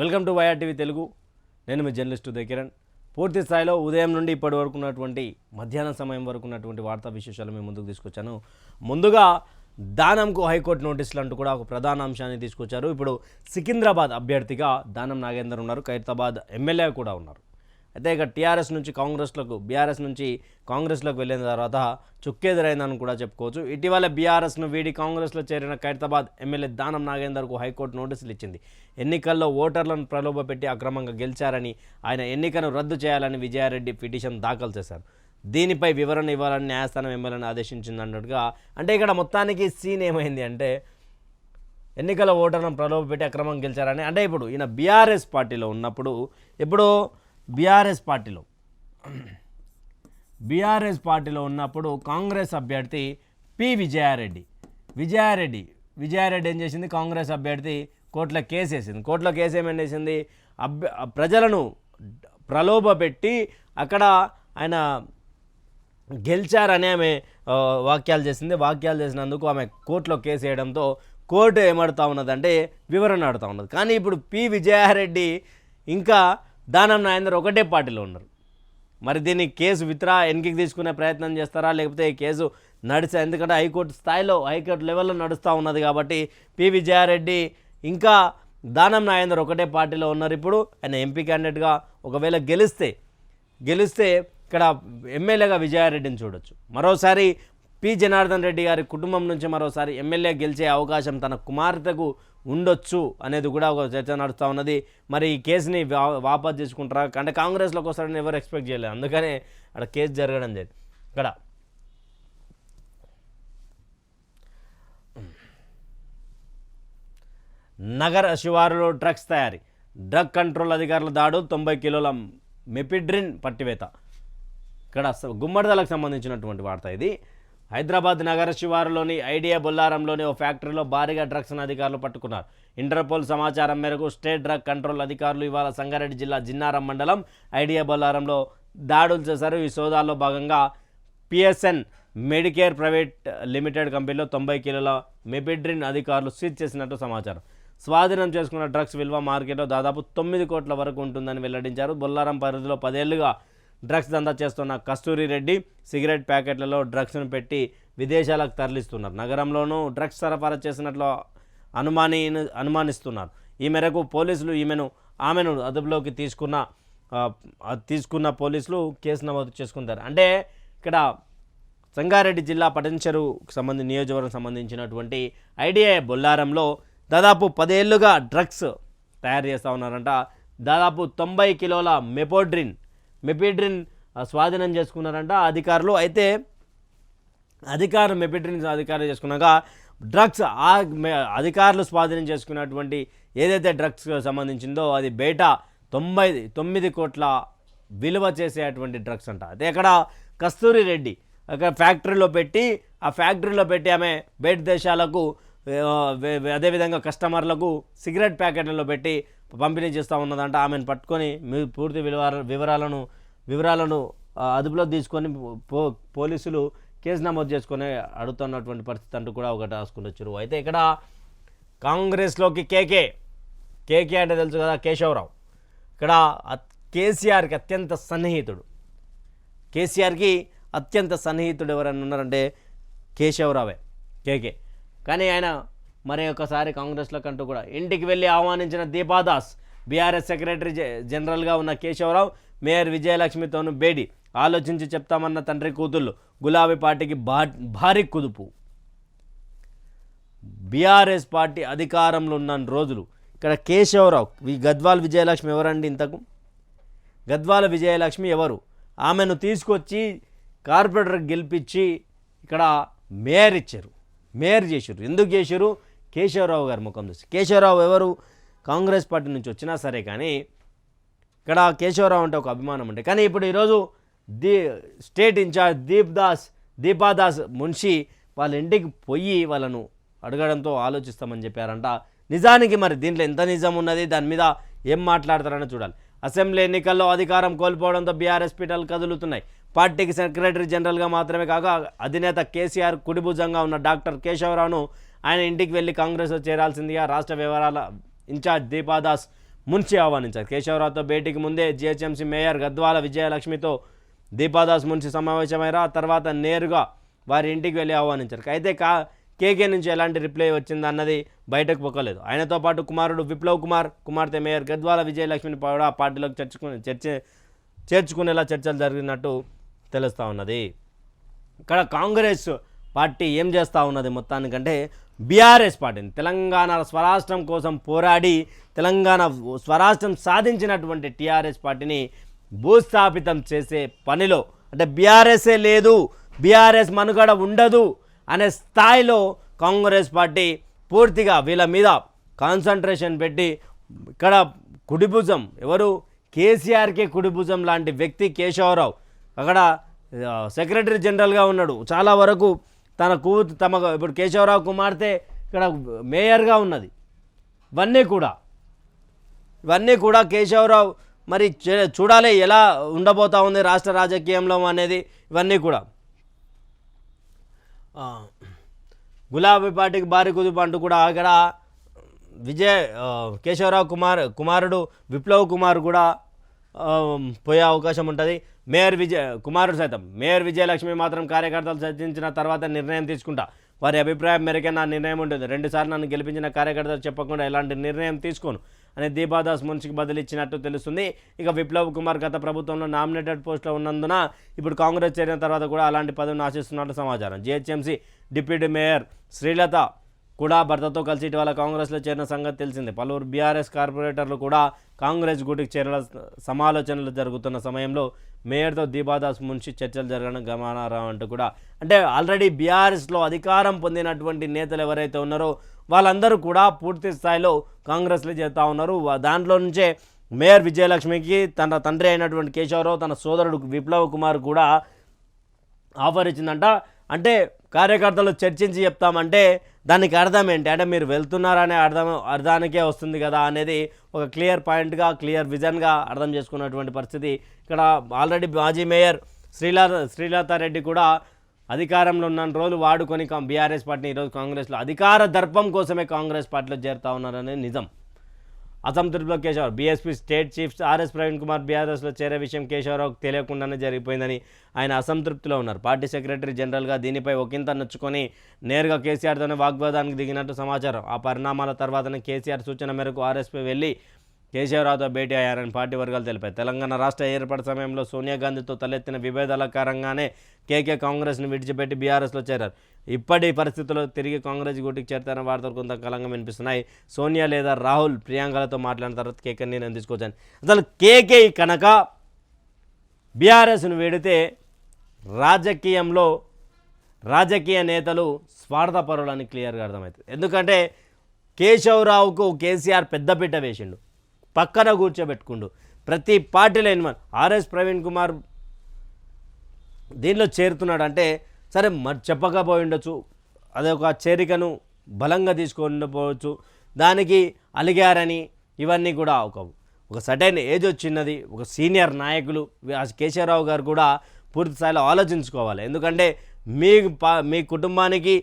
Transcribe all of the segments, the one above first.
Welcome to YR TV Telugu. నేను మీ journalist Kiran. పూర్తి స్థాయిలో ఉదయం నుండి ఇప్పటి వరకు ఉన్నటువంటి మధ్యాహ్నం సమయం వరకు ఉన్నటువంటి వార్తా విశేషాలు మేము ముందుకు తీసుకొచ్చాను. ముందుగా దానంకు హైకోర్టు నోటీసులు అంటూ కూడా ఒక ప్రధాన అంశాన్ని తీసుకొచ్చారు. ఇప్పుడు సికింద్రాబాద్ అభ్యర్థిగా దానం నాగేందర్ ఉన్నారు. ఖైరతాబాద్ ఎమ్మెల్యే కూడా ఉన్నారు. అయితే ఇక టీఆర్ఎస్ నుంచి కాంగ్రెస్లకు బీఆర్ఎస్ నుంచి కాంగ్రెస్లోకి వెళ్ళిన తర్వాత చుక్కెదురైందని కూడా చెప్పుకోవచ్చు. ఇటీవల బీఆర్ఎస్ను వీడి కాంగ్రెస్లో చేరిన ఖైరతాబాద్ ఎమ్మెల్యే దానం నాగేందర్కు హైకోర్టు నోటీసులు ఇచ్చింది. ఎన్నికల్లో ఓటర్లను ప్రలోభపెట్టి అక్రమంగా గెలిచారని ఆయన ఎన్నికను రద్దు చేయాలని విజయారెడ్డి పిటిషన్ దాఖలు చేశారు. దీనిపై వివరణ ఇవ్వాలని న్యాయస్థానం ఎమ్మెల్యేని ఆదేశించింది అన్నట్టుగా అంటే ఇక్కడ మొత్తానికి సీన్ ఏమైంది అంటే ఎన్నికల ఓటర్లను ప్రలోభపెట్టి అక్రమం గెలిచారని అంటే ఇప్పుడు ఈయన బీఆర్ఎస్ పార్టీలో ఉన్నప్పుడు ఎప్పుడో బీఆర్ఎస్ పార్టీలో. బీఆర్ఎస్ పార్టీలో ఉన్నప్పుడు కాంగ్రెస్ అభ్యర్థి పి విజయారెడ్డి. విజయారెడ్డి విజయారెడ్డి ఏం చేసింది? కాంగ్రెస్ అభ్యర్థి కోర్టులో కేసు వేసింది. కోర్టులో కేసు ఏమని వేసింది అభ్య ప్రజలను ప్రలోభపెట్టి అక్కడ ఆయన గెలిచారని ఆమె వాక్యాలు చేసింది. వాక్యాలు చేసినందుకు ఆమె కోర్టులో కేసు వేయడంతో కోర్టు ఏమడుతూ ఉన్నదంటే వివరణ అడుతూ ఉన్నది. కానీ ఇప్పుడు పి విజయారెడ్డి ఇంకా దానం నాయందర్ ఒకటే పార్టీలో ఉన్నారు. మరి దీన్ని కేసు విత్రా వెనక్కి తీసుకునే ప్రయత్నం చేస్తారా? లేకపోతే ఈ కేసు నడిచే ఎందుకంటే హైకోర్టు స్థాయిలో హైకోర్టు లెవెల్లో నడుస్తూ ఉన్నది కాబట్టి పి. విజయారెడ్డి ఇంకా దానం నాయందర్ ఒకటే పార్టీలో ఉన్నారు. ఇప్పుడు ఆయన ఎంపీ క్యాండిడేట్గా ఒకవేళ గెలిస్తే గెలిస్తే ఇక్కడ ఎమ్మెల్యేగా విజయారెడ్డిని చూడొచ్చు. మరోసారి పి. జనార్దన్ రెడ్డి గారి కుటుంబం నుంచి మరోసారి ఎమ్మెల్యే గెలిచే అవకాశం తన కుమార్తెకు ఉండొచ్చు అనేది కూడా ఒక చర్చ నడుస్తూ ఉన్నది. మరి ఈ కేసుని వా- వాపస్ చేసుకుంటారా అంటే కాంగ్రెస్లోకి వస్తారని ఎవరు ఎక్స్పెక్ట్ చేయలేదు అందుకనే అక్కడ కేసు జరగడం జరిగింది ఇక్కడ. నగర శివారులో డ్రగ్స్ తయారీ. డ్రగ్ కంట్రోల్ అధికారుల దాడు తొంభై కిలోల మెపిడ్రిన్ పట్టివేత. ఇక్కడ గుమ్మడిదలకు సంబంధించినటువంటి వార్త ఇది. హైదరాబాద్ నగర శివారులోని ఐడియా బొల్లారంలోని ఓ ఫ్యాక్టరీలో భారీగా డ్రగ్స్ను అధికారులు పట్టుకున్నారు. ఇంటర్పోల్ సమాచారం మేరకు స్టేట్ డ్రగ్ కంట్రోల్ అధికారులు ఇవాళ సంగారెడ్డి జిల్లా జిన్నారం మండలం ఐడియా బొల్లారంలో దాడులు చేశారు. ఈ సోదాల్లో భాగంగా పిఎస్ఎన్ మెడికేర్ ప్రైవేట్ లిమిటెడ్ కంపెనీలో తొంభై కిలోల మెబిడ్రిన్ అధికారులు సీజ్ చేసినట్టు సమాచారం. స్వాధీనం చేసుకున్న డ్రగ్స్ విలువ మార్కెట్లో దాదాపు తొమ్మిది కోట్ల వరకు ఉంటుందని వెల్లడించారు. బొల్లారం పరిధిలో పదేళ్ళుగా డ్రగ్స్ దందా చేస్తున్న కస్తూరి రెడ్డి సిగరెట్ ప్యాకెట్లలో డ్రగ్స్ను పెట్టి విదేశాలకు తరలిస్తున్నారు. నగరంలోనూ డ్రగ్స్ సరఫరా చేసినట్లు అనుమాని అనుమానిస్తున్నారు. ఈ మేరకు పోలీసులు ఈమెను ఆమెను అదుపులోకి తీసుకున్న తీసుకున్న పోలీసులు కేసు నమోదు చేసుకుంటారు. అంటే ఇక్కడ సంగారెడ్డి జిల్లా పటంచెరుకు సంబంధించి నియోజకవర్గం సంబంధించినటువంటి ఐడిఐ బొల్లారంలో దాదాపు పదేళ్ళుగా డ్రగ్స్ తయారు చేస్తూ ఉన్నారంట. దాదాపు తొంభై కిలోల మెపోడ్రిన్ మెపిడ్రిన్ స్వాధీనం చేసుకున్నారంట అధికారులు. అయితే అధికారులు మెపిడ్రిన్ అధికారులు చేసుకున్నాక డ్రగ్స్ ఆ అధికారులు స్వాధీనం చేసుకున్నటువంటి ఏదైతే డ్రగ్స్ సంబంధించిందో అది బయట తొంభై తొమ్మిది కోట్ల విలువ చేసేటువంటి డ్రగ్స్ అంట. అదే అక్కడ కస్తూరి రెడ్డి అక్కడ ఫ్యాక్టరీలో పెట్టి ఆ ఫ్యాక్టరీలో పెట్టి ఆమె బయట దేశాలకు అదేవిధంగా కస్టమర్లకు సిగరెట్ ప్యాకెట్లలో పెట్టి పంపిణీ చేస్తూ ఉన్నదంట. ఆమెను పట్టుకొని మీ పూర్తి వివరాలను వివరాలను అదుపులో తీసుకొని పో పోలీసులు కేసు నమోదు చేసుకొని అడుగుతున్నటువంటి పరిస్థితి అంటూ కూడా ఒకటి రాసుకుని వచ్చారు. అయితే ఇక్కడ కాంగ్రెస్లోకి కేకే కేకే అంటే తెలుసు కదా కేశవరావు. ఇక్కడ కేసీఆర్కి అత్యంత సన్నిహితుడు. కేసీఆర్కి అత్యంత సన్నిహితుడు ఎవరైనా ఉన్నారంటే కేశవరావే కేకే. కానీ ఆయన మరి ఒకసారి కాంగ్రెస్లో కంటూ కూడా. ఇంటికి వెళ్ళి ఆహ్వానించిన దీపాదాస్ బీఆర్ఎస్ సెక్రటరీ జనరల్గా ఉన్న కేశవరావు మేయర్ విజయలక్ష్మితోనూ భేటీ. ఆలోచించి చెప్తామన్న తండ్రి కూతుళ్ళు గులాబీ పార్టీకి భారీ కుదుపు. బీఆర్ఎస్ పార్టీ అధికారంలో ఉన్న రోజులు. ఇక్కడ కేశవరావు ఈ గద్వాల్ విజయలక్ష్మి ఎవరండి ఇంతకు? గద్వాల విజయలక్ష్మి ఎవరు? ఆమెను తీసుకొచ్చి కార్పొరేటర్ గెలిపించి ఇక్కడ మేయర్ ఇచ్చారు. మేయర్ చేశారు. ఎందుకు చేశారు? కేశవరావు గారి ముఖం చూసి. కేశవరావు ఎవరు? కాంగ్రెస్ పార్టీ నుంచి వచ్చినా సరే కానీ ఇక్కడ కేశవరావు అంటే ఒక అభిమానం ఉంటుంది కానీ ఇప్పుడు ఈరోజు the state incharge Deep Das Deepadas Munshi వాళ్ళ ఇంటికి పోయి వాళ్ళను అడగడంతో ఆలోచిస్తామని చెప్పారంట. నిజానికి మరి దీంట్లో ఎంత నిజం ఉన్నది? దాని మీద ఏం మాట్లాడతారని చూడాలి. అసెంబ్లీ ఎన్నికల్లో అధికారం కోల్పోవడంతో బీఆర్ఎస్ పీఠాలు కదులుతున్నాయి. పార్టీకి సెక్రటరీ జనరల్గా మాత్రమే కాక అధినేత కేసీఆర్ కుడిభుజంగా ఉన్న డాక్టర్ కేశవరావును ఆయన ఇంటికి వెళ్ళి కాంగ్రెస్లో చేరాల్సిందిగా రాష్ట్ర వ్యవహారాల ఇన్ఛార్జ్ దీపాదాస్ మున్షి ఆహ్వానించారు. కేశవరావుతో భేటీకి ముందే జిహెచ్ఎంసీ మేయర్ గద్వాల విజయలక్ష్మితో దీపాదాస్ మున్షి సమావేశమయ్యారు తర్వాత నేరుగా వారి ఇంటికి వెళ్ళి ఆహ్వానించారు. అయితే కా కేకే నుంచి ఎలాంటి రిప్లై వచ్చింది అన్నది బయటకు పొక్కలేదు ఆయనతో పాటు కుమారుడు విప్లవ్ కుమార్ కుమార్తె మేయర్ గద్వాల విజయలక్ష్మిని కూడా పార్టీలోకి చర్చుకుని చర్చ చేర్చుకునేలా చర్చలు జరిగినట్టు తెలుస్తూ ఉన్నది. ఇక్కడ కాంగ్రెస్ పార్టీ ఏం చేస్తూ ఉన్నది మొత్తానికంటే బీఆర్ఎస్ పార్టీని తెలంగాణ స్వరాష్ట్రం కోసం పోరాడి తెలంగాణ స్వరాష్ట్రం సాధించినటువంటి టీఆర్ఎస్ పార్టీని భూస్థాపితం చేసే పనిలో అంటే బీఆర్ఎస్ఏ లేదు బీఆర్ఎస్ మనుగడ ఉండదు అనే స్థాయిలో కాంగ్రెస్ పార్టీ పూర్తిగా వీళ్ళ మీద కాన్సన్ట్రేషన్ పెట్టి ఇక్కడ కుడిభుజం ఎవరు? కేసీఆర్కే కుడిభుజం లాంటి వ్యక్తి కేశవరావు. అక్కడ సెక్రటరీ జనరల్గా ఉన్నాడు. చాలా వరకు తన కూ తమ ఇప్పుడు కేశవరావు కుమార్తె ఇక్కడ మేయర్గా ఉన్నది. ఇవన్నీ కూడా. ఇవన్నీ కూడా కేశవరావు మరి చే- చూడాలి ఎలా ఉండబోతా ఉంది రాష్ట్ర రాజకీయంలో అనేది ఇవన్నీ కూడా. గులాబీ పార్టీకి భారీ కుదుపు అంటూ కూడా అక్కడ విజయ్ కేశవరావు కుమార్ కుమారుడు విప్లవ్ కుమార్ కూడా పోయే అవకాశం ఉంటుంది. మేయర్ విజయ్ కుమారుడు సైతం మేయర్ విజయలక్ష్మి మాత్రం కార్యకర్తలు చర్చించిన తర్వాత నిర్ణయం తీసుకుంటా. వారి అభిప్రాయం మేరకే నా నిర్ణయం ఉంటుంది రెండుసార్లు నన్ను గెలిపించిన కార్యకర్తలు చెప్పకుండా ఎలాంటి నిర్ణయం తీసుకోను అని దీపాదాస్ మున్షికి బదిలిచ్చినట్టు తెలుస్తుంది. ఇక విప్లవ్ కుమార్ గత ప్రభుత్వంలో నామినేటెడ్ పోస్టులో ఉన్నందున ఇప్పుడు కాంగ్రెస్ చేరిన తర్వాత కూడా అలాంటి పదవిని ఆశిస్తున్నట్టు సమాచారం. జిహెచ్ఎంసీ డిప్యూటీ మేయర్ శ్రీలత కూడా భర్తతో కలిసి ఇటీవల కాంగ్రెస్లో చేరిన సంగతి తెలిసిందే. పలువురు బీఆర్ఎస్ కార్పొరేటర్లు కూడా కాంగ్రెస్ గూటికి చేరిన సమాలోచనలు జరుగుతున్న సమయంలో మేయర్తో దీపాదాస్ మున్షి చర్చలు జరగడం గమనార్హం అంటూ కూడా. అంటే ఆల్రెడీ బీఆర్ఎస్లో అధికారం పొందినటువంటి నేతలు ఎవరైతే ఉన్నారో వాళ్ళందరూ కూడా పూర్తి స్థాయిలో కాంగ్రెస్లో చేస్తూ ఉన్నారు. దాంట్లో నుంచే మేయర్ విజయలక్ష్మికి తన తండ్రి అయినటువంటి కేశవరావు తన సోదరుడు విప్లవ్ కుమార్ కూడా ఆఫర్ ఇచ్చిందంట. అంటే కార్యకర్తలు చర్చించి చెప్తామంటే దానికి అర్థం ఏంటి? అంటే మీరు వెళ్తున్నారనే అర్థం అర్థానికే వస్తుంది కదా అనేది ఒక క్లియర్ పాయింట్గా క్లియర్ విజన్గా అర్థం చేసుకున్నటువంటి పరిస్థితి. ఇక్కడ ఆల్రెడీ మాజీ మేయర్ శ్రీలత శ్రీలతారెడ్డి కూడా అధికారంలో ఉన్న రోజులు వాడుకొని బీఆర్ఎస్ పార్టీని ఈరోజు కాంగ్రెస్లో అధికార దర్పం కోసమే కాంగ్రెస్ పార్టీలో చేరుతా ఉన్నారనే నిజం. అసంతృప్తిలో Keshavarao BSP state chief RS Praveen Kumar బీఆర్ఎస్లో చేరే విషయం కేశవరావుకు తెలియకుండానే జరిగిపోయిందని ఆయన అసంతృప్తిలో ఉన్నారు. పార్టీ సెక్రటరీ జనరల్గా దీనిపై ఒకంత నొచ్చుకొని నేరుగా కేసీఆర్తోనే వాగ్వాదానికి దిగినట్టు సమాచారం. ఆ పరిణామాల తర్వాతనే కేసీఆర్ సూచన మేరకు ఆర్ఎస్పీ వెళ్ళి కేశవరావుతో భేటీ అయ్యారని పార్టీ వర్గాలు తెలిపాయి. తెలంగాణ రాష్ట్ర ఏర్పాటు సమయంలో సోనియా గాంధీతో తలెత్తిన విభేదాల కారణంగానే కేకే కాంగ్రెస్ను విడిచిపెట్టి బీఆర్ఎస్లో చేరారు. ఇప్పటి పరిస్థితుల్లో తిరిగి కాంగ్రెస్ గూటికి చేరుతారన్న వార్తలు కొంత కలంగా వినిపిస్తున్నాయి. సోనియా లేదా రాహుల్ ప్రియాంకలతో మాట్లాడిన తర్వాత కేకే నేను అందించుకోవచ్చాను అసలు కేకే కనుక బీఆర్ఎస్ను వేడితే రాజకీయంలో రాజకీయ నేతలు స్వార్థపరులని క్లియర్గా అర్థమవుతుంది. ఎందుకంటే కేశవరావుకు కేసీఆర్ పెద్దపీట వేసిండు. పక్కన కూర్చోబెట్టుకుండు. ప్రతి పార్టీలో ఎనిమల్ ఆర్ఎస్ ప్రవీణ్ కుమార్ దీనిలో చేరుతున్నాడు అంటే సరే మరి చెప్పకపోయి ఉండొచ్చు. అదే ఒక చేరికను బలంగా తీసుకుండపోవచ్చు దానికి అలిగారని ఇవన్నీ కూడా ఒక ఒక సటైన్ ఏజ్ వచ్చినది ఒక సీనియర్ నాయకులు కేసీఆర్ కేశవరావు గారు కూడా పూర్తి స్థాయిలో ఆలోచించుకోవాలి. ఎందుకంటే మీ పా మీ కుటుంబానికి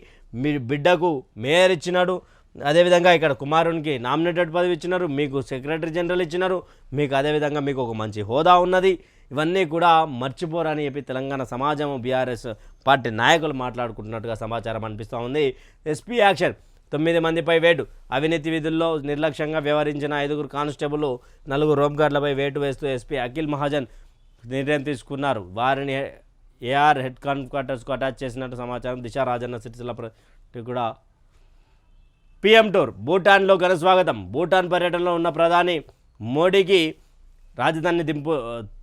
మీ బిడ్డకు మేయర్ ఇచ్చినాడు. అదేవిధంగా ఇక్కడ కుమారునికి నామినేటెడ్ పదవి ఇచ్చినారు. మీకు సెక్రటరీ జనరల్ ఇచ్చినారు. మీకు అదేవిధంగా మీకు ఒక మంచి హోదా ఉన్నది. ఇవన్నీ కూడా మర్చిపోరని చెప్పి తెలంగాణ సమాజం బీఆర్ఎస్ పార్టీ నాయకులు మాట్లాడుకుంటున్నట్టుగా సమాచారం అనిపిస్తూ ఉంది. ఎస్పీ యాక్షన్ తొమ్మిది మందిపై వేటు. అవినీతి విధుల్లో నిర్లక్ష్యంగా వ్యవహరించిన ఐదుగురు కానిస్టేబుల్ నలుగురు హోంగార్డులపై వేటు వేస్తూ ఎస్పీ అఖిల్ మహాజన్ నిర్ణయం తీసుకున్నారు. వారిని ఏఆర్ హెడ్ క్వార్టర్స్కు అటాచ్ చేసినట్టు సమాచారం దిశ రాజన్న సిరిసిల్ల కూడా. పిఎం టూర్ భూటాన్లో ఘన స్వాగతం. భూటాన్ పర్యటనలో ఉన్న ప్రధాని మోడీకి రాజధాని దింపు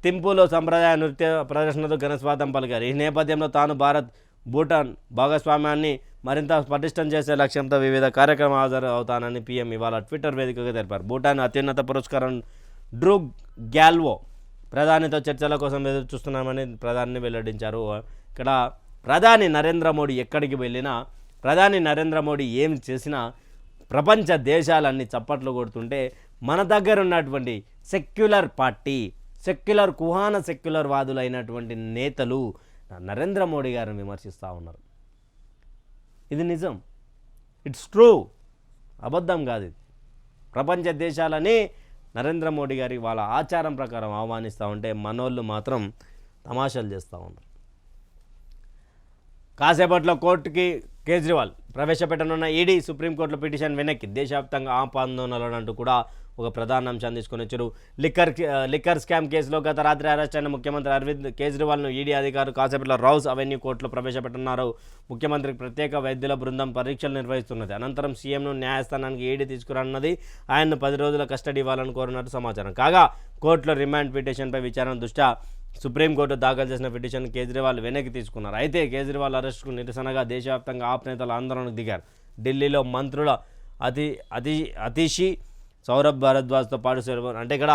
తింపులో సంప్రదాయ నృత్య ప్రదర్శనతో ఘనస్వాదం పలికారు. ఈ నేపథ్యంలో తాను భారత్ భూటాన్ భాగస్వామ్యాన్ని మరింత పటిష్టం చేసే లక్ష్యంతో వివిధ కార్యక్రమాలు హాజరు అవుతానని పీఎం ఇవాళ ట్విట్టర్ వేదికగా తెలిపారు. భూటాన్ అత్యున్నత పురస్కారం డ్రూగ్ గ్యాల్వో ప్రధానితో చర్చల కోసం ఎదురు చూస్తున్నామని ప్రధాని వెల్లడించారు. ఇక్కడ ప్రధాని నరేంద్ర మోడీ ఎక్కడికి వెళ్ళినా ప్రధాని నరేంద్ర మోడీ ఏం చేసినా ప్రపంచ దేశాలన్నీ చప్పట్లు కొడుతుంటే మన దగ్గర ఉన్నటువంటి సెక్యులర్ పార్టీ సెక్యులర్ కుహాన సెక్యులర్ వాదులైనటువంటి నేతలు నరేంద్ర మోడీ గారిని విమర్శిస్తూ ఉన్నారు. ఇది నిజం. ఇట్స్ ట్రూ అబద్ధం కాదు ఇది. ప్రపంచ దేశాలని నరేంద్ర మోడీ గారి వాళ్ళ ఆచారం ప్రకారం ఆహ్వానిస్తూ ఉంటే మనోళ్ళు మాత్రం తమాషాలు చేస్తూ ఉన్నారు. కాసేపట్లో కోర్టుకి కేజ్రీవాల్ ప్రవేశపెట్టనున్న ఈడీ సుప్రీంకోర్టులో పిటిషన్ వెనక్కి దేశవ్యాప్తంగా ఆపాందోళనలు అంటూ కూడా ఒక ప్రధాన అంశాన్ని తీసుకొని వచ్చారు. లిక్కర్ లిక్కర్ స్కామ్ కేసులో గత రాత్రి అరెస్ట్ అయిన ముఖ్యమంత్రి అరవింద్ కేజ్రీవాల్ను ఈడీ అధికారులు కాసేపట్లో రౌస్ అవెన్యూ కోర్టులో ప్రవేశపెట్టనున్నారు. ముఖ్యమంత్రికి ప్రత్యేక వైద్యుల బృందం పరీక్షలు నిర్వహిస్తున్నది. అనంతరం సీఎంను న్యాయస్థానానికి ఈడీ తీసుకురానున్నది. ఆయన్ను పది రోజుల కస్టడీ ఇవ్వాలని కోరినట్టు సమాచారం. కాగా కోర్టులో రిమాండ్ పిటిషన్పై విచారణ దృష్ట్యా సుప్రీంకోర్టు దాఖలు చేసిన పిటిషన్ కేజ్రీవాల్ వెనక్కి తీసుకున్నారు. అయితే కేజ్రీవాల్ అరెస్టుకు నిరసనగా దేశవ్యాప్తంగా ఆప్ నేతలు ఆందోళనకు దిగారు. ఢిల్లీలో మంత్రుల అతి అతి అతిషి సౌరభ్ భారద్వాజ్తో పాటు అంటే ఇక్కడ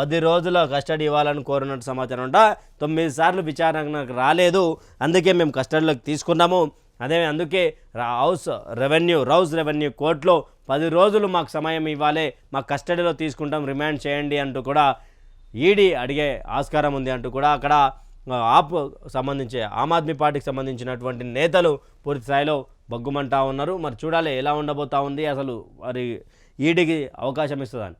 పది రోజుల కస్టడీ ఇవ్వాలని కోరినట్టు సమాచారం ఉంట తొమ్మిది సార్లు విచారణకు రాలేదు. అందుకే మేము కస్టడీలోకి తీసుకున్నాము. అదే అందుకే హౌస్ రెవెన్యూ రౌస్ రెవెన్యూ కోర్టులో పది రోజులు మాకు సమయం ఇవ్వాలి. మాకు కస్టడీలో తీసుకుంటాం రిమాండ్ చేయండి అంటూ కూడా ఈడీ అడిగే ఆస్కారం ఉంది అంటూ కూడా అక్కడ ఆప్ సంబంధించి ఆమ్ ఆద్మీ పార్టీకి సంబంధించినటువంటి నేతలు పూర్తి స్థాయిలో బగ్గుమంటా ఉన్నారు. మరి చూడాలి ఎలా ఉండబోతా ఉంది అసలు మరి ఈడీకి అవకాశం ఇస్తుందని.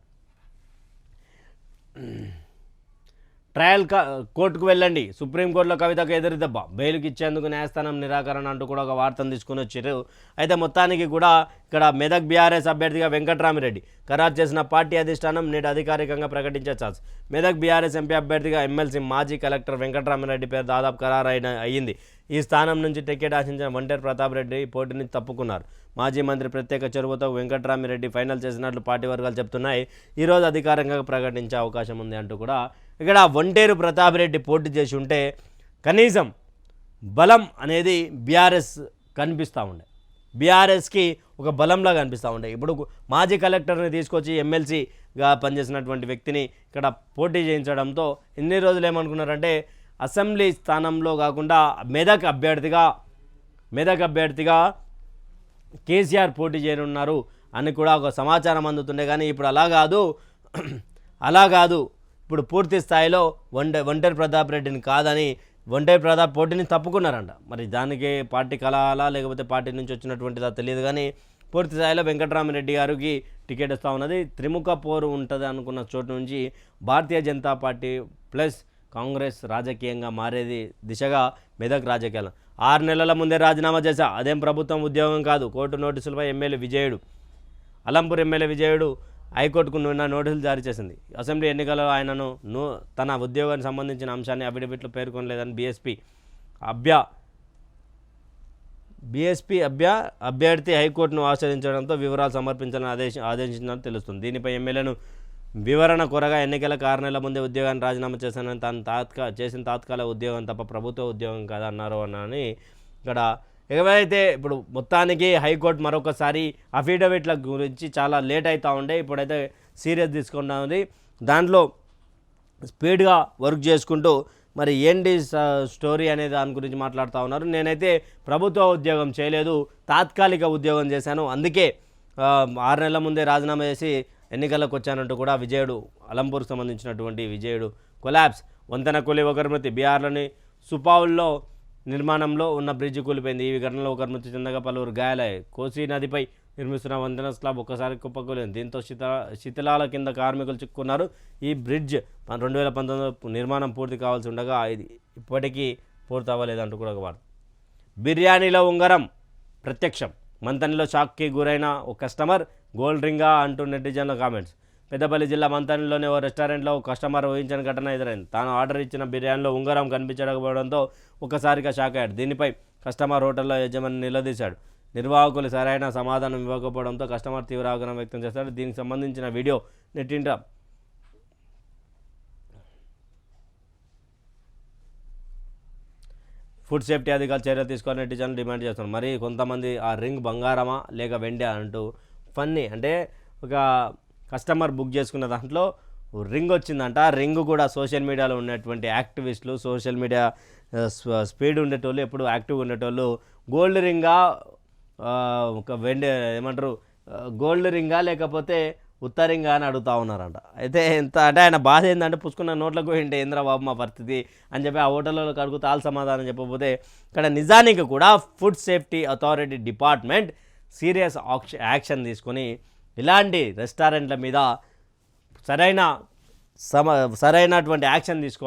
ట్రయల్ కా కోర్టుకు వెళ్ళండి. సుప్రీంకోర్టులో కవితకు ఎదురుదెబ్బ. బెయిల్కి ఇచ్చేందుకు న్యాయస్థానం నిరాకరణ అంటూ కూడా ఒక వార్తను తీసుకుని వచ్చారు. అయితే మొత్తానికి కూడా ఇక్కడ మెదక్ బీఆర్ఎస్ అభ్యర్థిగా వెంకట్రామిరెడ్డి. ఖరారు చేసిన పార్టీ అధిష్టానం నేడు అధికారికంగా ప్రకటించే ఛాన్స్. మెదక్ బీఆర్ఎస్ ఎంపీ అభ్యర్థిగా ఎమ్మెల్సీ మాజీ కలెక్టర్ వెంకటరామరెడ్డి పేరు దాదాపు ఖరారు అయింది. అయ్యింది ఈ స్థానం నుంచి టికెట్ ఆశించిన వంటేరు ప్రతాప్ రెడ్డి పోటీని తప్పుకున్నారు. మాజీ మంత్రి ప్రత్యేక చొరవతో వెంకటరామిరెడ్డి ఫైనల్ చేసినట్లు పార్టీ వర్గాలు చెప్తున్నాయి ఈరోజు అధికారికంగా ప్రకటించే అవకాశం ఉంది అంటూ కూడా ఇక్కడ వంటేరు ప్రతాప్ రెడ్డి పోటీ చేసి ఉంటే కనీసం బలం అనేది బీఆర్ఎస్ కనిపిస్తూ ఉండే. బీఆర్ఎస్కి ఒక బలంలా కనిపిస్తూ ఉండే. ఇప్పుడు మాజీ కలెక్టర్ని తీసుకొచ్చి ఎమ్మెల్సీగా పనిచేసినటువంటి వ్యక్తిని ఇక్కడ పోటీ చేయించడంతో ఎన్ని రోజులు ఏమనుకున్నారంటే అసెంబ్లీ స్థానంలో కాకుండా మెదక్ అభ్యర్థిగా మెదక్ అభ్యర్థిగా కేసీఆర్ పోటీ చేయనున్నారు అని కూడా ఒక సమాచారం అందుతుండే. కానీ ఇప్పుడు అలా కాదు అలా కాదు. ఇప్పుడు పూర్తి స్థాయిలో వంట ఒంటరి ప్రతాప్ రెడ్డిని కాదని ఒంటరి ప్రతాప్ పోటీని తప్పుకున్నారంట. మరి దానికి పార్టీ కలాలా లేకపోతే పార్టీ నుంచి వచ్చినటువంటిదా తెలియదు కానీ పూర్తి స్థాయిలో వెంకటరామరెడ్డి గారికి టికెట్ ఇస్తూ ఉన్నది. త్రిముఖ పోరు ఉంటుంది అనుకున్న చోటు నుంచి భారతీయ జనతా పార్టీ ప్లస్ కాంగ్రెస్ రాజకీయంగా మారేది దిశగా మెదక్ రాజకీయాలు. ఆరు నెలల ముందే రాజీనామా చేశా. అదేం ప్రభుత్వం ఉద్యోగం కాదు. కోర్టు నోటీసులపై ఎమ్మెల్యే విజయుడు. అలంపూర్ ఎమ్మెల్యే విజయుడు హైకోర్టుకు నిన్న నోటీసులు జారీ చేసింది. అసెంబ్లీ ఎన్నికల్లో ఆయనను తన ఉద్యోగానికి సంబంధించిన అంశాన్ని అఫిడవిట్లో పేర్కొనలేదని బీఎస్పీ అభ్య బీఎస్పీ అభ్య అభ్యర్థి హైకోర్టును ఆశ్రయించడంతో వివరాలు సమర్పించాలని ఆదేశ ఆదేశించినట్టు తెలుస్తుంది. దీనిపై ఎమ్మెల్యేను వివరణ కొరగా ఎన్నికల కారణాల నెలల ముందే ఉద్యోగాన్ని రాజీనామా చేశానని తాను తాత్కా చేసిన తాత్కాలిక ఉద్యోగం తప్ప ప్రభుత్వ ఉద్యోగం కాదన్నారు అన్నారని ఇక్కడ ఎవరైతే ఇప్పుడు మొత్తానికి హైకోర్టు మరొకసారి అఫిడవిట్ల గురించి చాలా లేట్ అవుతూ ఉండే ఇప్పుడైతే సీరియస్ తీసుకుంటా ఉంది. దాంట్లో స్పీడ్గా వర్క్ చేసుకుంటూ మరి ఏంటి స్టోరీ అనే దాని గురించి మాట్లాడుతూ ఉన్నారు. నేనైతే ప్రభుత్వ ఉద్యోగం చేయలేదు తాత్కాలిక ఉద్యోగం చేశాను. అందుకే ఆరు నెలల ముందే రాజీనామా చేసి ఎన్నికలకు వచ్చానంటూ కూడా విజయుడు అలంపూర్ సంబంధించినటువంటి విజయుడు కొలాబ్స్ వంతెన కూలి ఒకరి మృతి బీహార్లోని సుపావుల్లో నిర్మాణంలో ఉన్న బ్రిడ్జి కూలిపోయింది. ఈ ఘటనలో ఒకరు మృతి చెందగా పలువురు గాయాలయ్యాయి. కోసీ నదిపై నిర్మిస్తున్న వంతెన స్లాబ్ ఒక్కసారి కుప్పకూలింది. దీంతో శిథిల శిథిలాల కింద కార్మికులు చిక్కున్నారు. ఈ బ్రిడ్జ్ ప- రెండు వేల పంతొమ్మిదిలో నిర్మాణం పూర్తి కావాల్సి ఉండగా ఇది ఇప్పటికీ పూర్తి అవ్వలేదంటూ కూడా ఒక వార్త. బిర్యానీలో ఉంగరం ప్రత్యక్షం. మంతనిలో షాక్కి గురైన ఓ కస్టమర్ గోల్డ్ రింగా అంటూ నెటిజన్ల కామెంట్స్. పెద్దపల్లి జిల్లా మంతనిలోని ఓ రెస్టారెంట్లో ఓ కస్టమర్ ఊహించిన ఘటన ఎదురైంది. తాను ఆర్డర్ ఇచ్చిన బిర్యానీలో ఉంగరం కనిపించకపోవడంతో ఒక్కసారిగా షాక్ అయ్యాడు. దీనిపై కస్టమర్ హోటల్లో యజమాని నిలదీశాడు. నిర్వాహకులు సరైన సమాధానం ఇవ్వకపోవడంతో కస్టమర్ తీవ్ర ఆగ్రహం వ్యక్తం చేశాడు. దీనికి సంబంధించిన వీడియో నెట్టింట ఫుడ్ సేఫ్టీ అధికారులు చర్యలు తీసుకొని నెటిజన్లు డిమాండ్ చేస్తున్నారు. మరి కొంతమంది ఆ రింగ్ బంగారమా లేక వెండి అంటూ ఫన్నీ అంటే ఒక కస్టమర్ బుక్ చేసుకున్న దాంట్లో రింగ్ వచ్చిందంట. రింగ్ కూడా సోషల్ మీడియాలో ఉన్నటువంటి యాక్టివిస్టులు సోషల్ మీడియా స్పీడ్ ఉండేటోళ్ళు ఎప్పుడు యాక్టివ్గా ఉండేటోళ్ళు గోల్డ్ రింగా ఒక వెండి ఏమంటారు గోల్డ్ రింగా లేకపోతే ఉత్తరింగా అని అడుగుతా ఉన్నారంట. అయితే ఎంత అంటే ఆయన బాధ ఏంటంటే పుచ్చుకున్న నోట్లకు ఏంటి ఏంద్రా బాబు మా పరిస్థితి? అని చెప్పి ఆ హోటల్లో అడుగుతా తాళ్ళు సమాధానం చెప్పకపోతే ఇక్కడ నిజానికి కూడా food safety authority department serious action తీసుకొని ఇలాంటి రెస్టారెంట్ల మీద సరైన సమ సరైనటువంటి యాక్షన్ తీసుకోవాలి.